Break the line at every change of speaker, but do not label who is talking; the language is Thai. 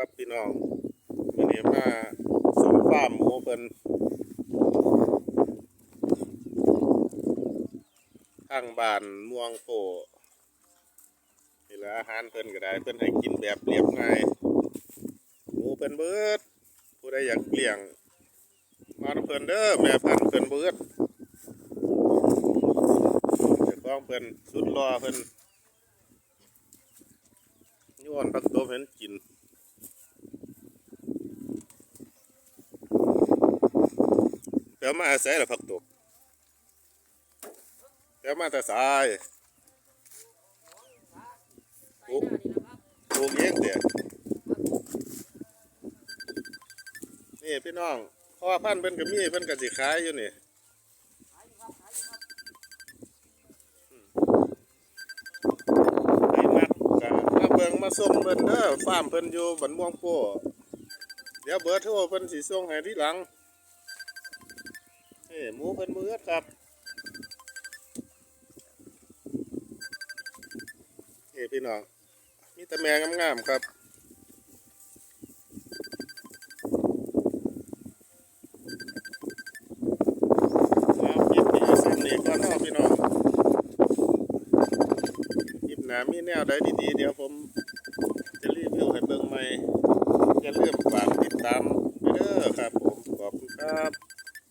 ครับพี่น้องวันนี้มาสมฟาร์มหมูเพิ่นทางบ้านม่วงโปนี่แหละอาหารเพิ่นก็ได้เพิ่นให้กินแบบเรียบง่ายหมูเพิ่นเบิดผู้ใดอยากเลี้ยง มาน้ำเพิ่นเด้อแม่พันเพิ่นเบิดเจ้าของเพิ่นสุดรอเพิ่นย้อนพักโตมเห็นกิน เดี๋ยวมาอาศัยละพักตบเดี๋ยวมาแต่สายปลูกปลูกเองเดี๋ยนี่พี่น้องเพราะว่าพันธุ์เพิ่นก็มีเพิ่นก็สิขายอยู่นี่มาเบิ่งมาส่งเพิ่นเด้อฟาร์มเพิ่นอยู่บันม่วงโป้เดี๋ยวเบอร์โทรเพิ่นสิส่งให้ทีหลัง่หมูเพิ่นเบือครับนี่พี่น้องมีต่แม่งามๆครับเอาคลิปนี้สั้นนี่ก่อนเนาะพี่น้องคลิปหน้ามีแนวใดดีๆเดี๋ยวผมจะรีวิวให้เบิ่งใหม่อย่าลืมฝากติดตามไปเด้อครับผมขอบคุณครับ